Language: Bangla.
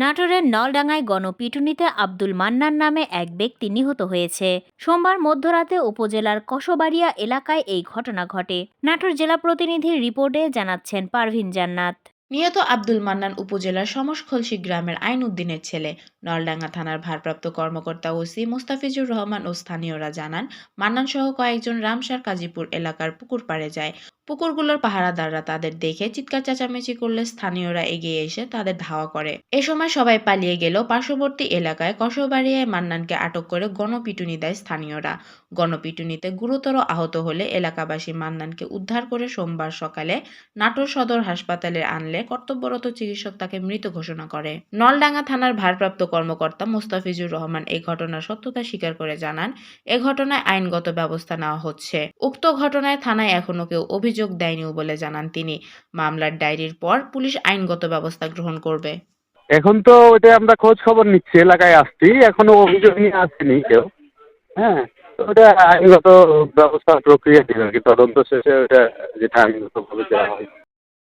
নাটোরের নলডাঙ্গায় গণপিটুনিতে আব্দুল মান্নান নামে এক ব্যক্তি নিহত হয়েছে। সোমবার মধ্যরাতে উপজেলার কসবাড়িয়া এলাকায় এই ঘটনা ঘটে। নাটোর জেলা প্রতিনিধির রিপোর্টে জানাচ্ছেন পারভিন জান্নাত। নিহত আব্দুল মান্নান উপজেলার সমসখলসি গ্রামের আইন উদ্দিনের ছেলে। নলডাঙ্গা থানার ভারপ্রাপ্ত কর্মকর্তা ওসি মোস্তাফিজুর রহমান ও স্থানীয়রা জানান মান্নান সহ কয়েকজন রামসার কাজীপুর এলাকার পুকুর পাড়ে যায়। পুকুরগুলোর পাহারাদাররা তাদের দেখে চিৎকার চেঁচামেচি করলে স্থানীয়রা এগিয়ে এসে তাদের ধাওয়া করে। এ সময় সবাই পালিয়ে গেলেও পার্শ্ববর্তী এলাকায় কসবাড়িয়ায় মান্নানকে আটক করে গণপিটুনি দেয় স্থানীয়রা। গণপিটুনিতে গুরুতর আহত হলে এলাকাবাসী মান্নানকে উদ্ধার করে সোমবার সকালে নাটোর সদর হাসপাতালে আনলে কর্তব্যরত চিকিৎসক তাকে মৃত ঘোষণা করে। নলডাঙ্গা থানার ভারপ্রাপ্ত কর্মকর্তা মোস্তাফিজুর রহমান এই ঘটনার সত্যতা স্বীকার করে জানান, এ ঘটনায় আইনগত ব্যবস্থা নেওয়া হচ্ছে। উক্ত ঘটনায় থানায় এখনও কেউ অভিযোগ দেয়নিও বলে জানান তিনি। মামলার ডায়েরির পর পুলিশ আইনগত ব্যবস্থা গ্রহণ করবে। এখন তো ওইটা আমরা খোঁজ খবর নিচ্ছি, এলাকায় আসছি, এখনও অভিযোগ নিয়ে আসেনি কেউ। হ্যাঁ ওটা আইনগত ব্যবস্থা প্রক্রিয়া ছিল আর কি, তদন্ত শেষে ওটা যেটা আইনগতভাবে দেওয়া হয়।